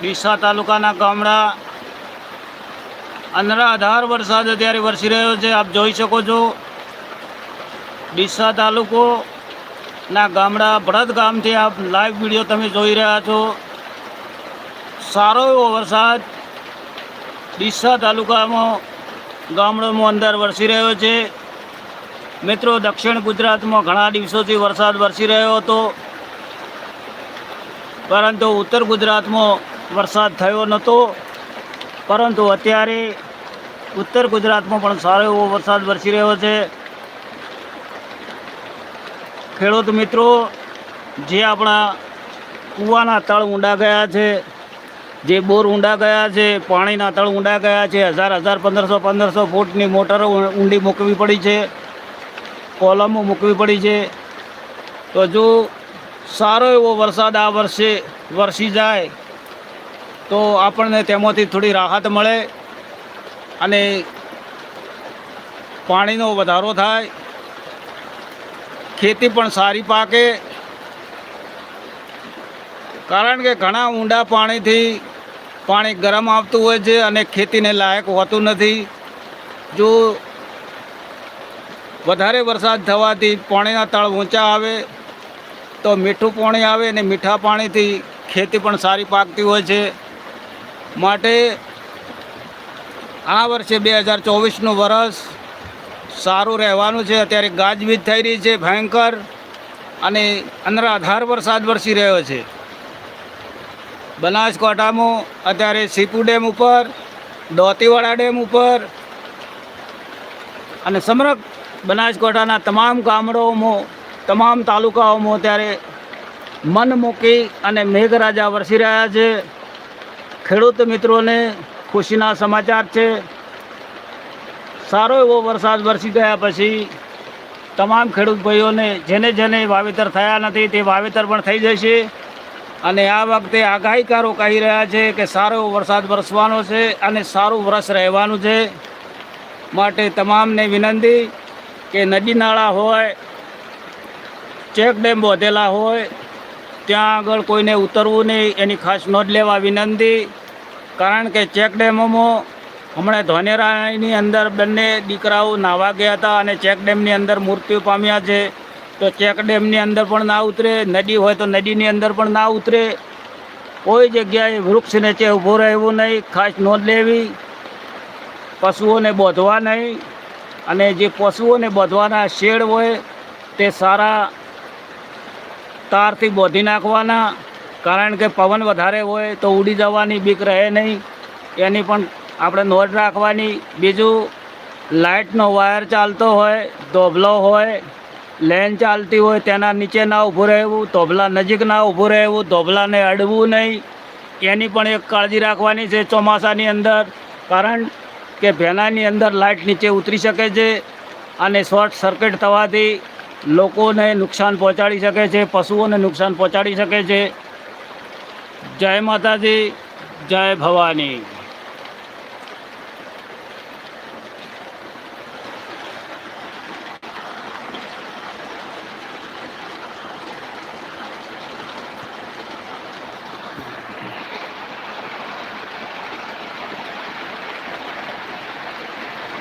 ડીસા તાલુકાના ગામડા અનરાધાર વરસાદ અત્યારે વરસી રહ્યો છે. આપ જોઈ શકો છો, ડીસા તાલુકો ના ગામડા ભરત ગામથી આપ લાઈવ વીડિયો તમે જોઈ રહ્યા છો. સારો એવો વરસાદ ડીસા તાલુકામાં, ગામડામાં અંદર વરસી રહ્યો છે. મિત્રો, દક્ષિણ ગુજરાતમાં ઘણા દિવસોથી વરસાદ વરસી રહ્યો હતો. પરંતુ ઉત્તર ગુજરાતમાં વરસાદ થયો નહોતો. પરંતુ અત્યારે ઉત્તર ગુજરાતમાં પણ સારો એવો વરસાદ વરસી રહ્યો છે. ખેડૂત મિત્રો, જે આપણા કૂવાના તળ ઊંડા ગયા છે, જે બોર ઊંડા ગયા છે, પાણીના તળ ઊંડા ગયા છે, હજાર હજાર પંદરસો પંદરસો ફૂટની મોટરો ઊંડી મૂકવી પડી છે, કોલમો મૂકવી પડી છે. તો જો સારો એવો વરસાદ આ વર્ષે વરસી જાય તો આપણને તેમાંથી થોડી રાહત મળે અને પાણીનો વધારો થાય. ખેતી પણ સારી પાકે. કારણ કે ઘણા ઊંડા પાણીથી પાણી ગરમ આવતું હોય છે અને ખેતીને લાયક હોતું નથી. જો વધારે વરસાદ થવાથી પાણીના તળ ઊંચા આવે, તો મીઠું પાણી આવે અને મીઠા પાણીથી ખેતી પણ સારી પાકતી હોય છે. માટે આ વર્ષે બે હજાર ચોવીસનું વરસ સારું રહેવાનું છે. અત્યારે ગાજવીજ થઈ રહી છે, ભયંકર અને અનરાધાર વરસાદ વરસી રહ્યો છે. બનાસકાંઠામાં અત્યારે સીપુ ડેમ ઉપર, દોતીવાડા ડેમ ઉપર અને સમગ્ર બનાસકાંઠાના તમામ ગામડાઓમાં, તમામ તાલુકાઓમાં અત્યારે મન મૂકી અને મેઘરાજા વરસી રહ્યા છે. ખેડૂત મિત્રોને ખુશીના સમાચાર છે. સારો એવો વરસાદ વરસી ગયા પછી તમામ ખેડૂત ભાઈઓને જેને જેને વાવેતર થયા નથી તે વાવેતર પણ થઈ જશે. અને આ વખતે આગાહીકારો કહી રહ્યા છે કે સારો વરસાદ વરસવાનો છે અને સારું વરસ રહેવાનું છે. માટે તમામને વિનંતી કે નદી નાળા હોય, ચેક ડેમ બાંધેલા હોય ત્યાં આગળ કોઈને ઉતરવું નહીં, એની ખાસ નોંધ લેવા વિનંતી. કારણ કે ચેક ડેમોમાં હમણાં ધોનેરાની અંદર બંને દીકરાઓ નાહવા ગયા હતા અને ચેક ડેમની અંદર મૃત્યુ પામ્યા છે. તો ચેક ડેમની અંદર પણ ના ઉતરે, નદી હોય તો નદીની અંદર પણ ના ઉતરે. કોઈ જગ્યાએ વૃક્ષ નીચે ઊભો રહેવું નહીં, ખાસ નોંધ લેવી. પશુઓને બોધવા નહીં. અને જે પશુઓને બોધવાના શેડ હોય તે સારા તારથી બોધી નાખવાના, કારણ કે પવન વધારે હોય તો ઉડી જવાની બીક રહે નહીં. એની પણ આપણે નોંધ રાખવાની. બીજું, લાઇટનો વાયર ચાલતો હોય, ધોબલો હોય, લેન ચાલતી હોય, તેના નીચે ના ઊભું રહેવું, ધોબલા નજીક ના ઊભું રહેવું, ધોબલાને અડવું નહીં. એની પણ એક કાળજી રાખવાની છે ચોમાસાની અંદર, કારણ કે ભેનાની અંદર લાઇટ નીચે ઉતરી શકે છે અને શોર્ટ સર્કિટ થવાથી લોકોને નુકસાન પહોંચાડી શકે છે પશુઓને નુકસાન પહોંચાડી શકે છે. જય માતાજી જય ભવાની.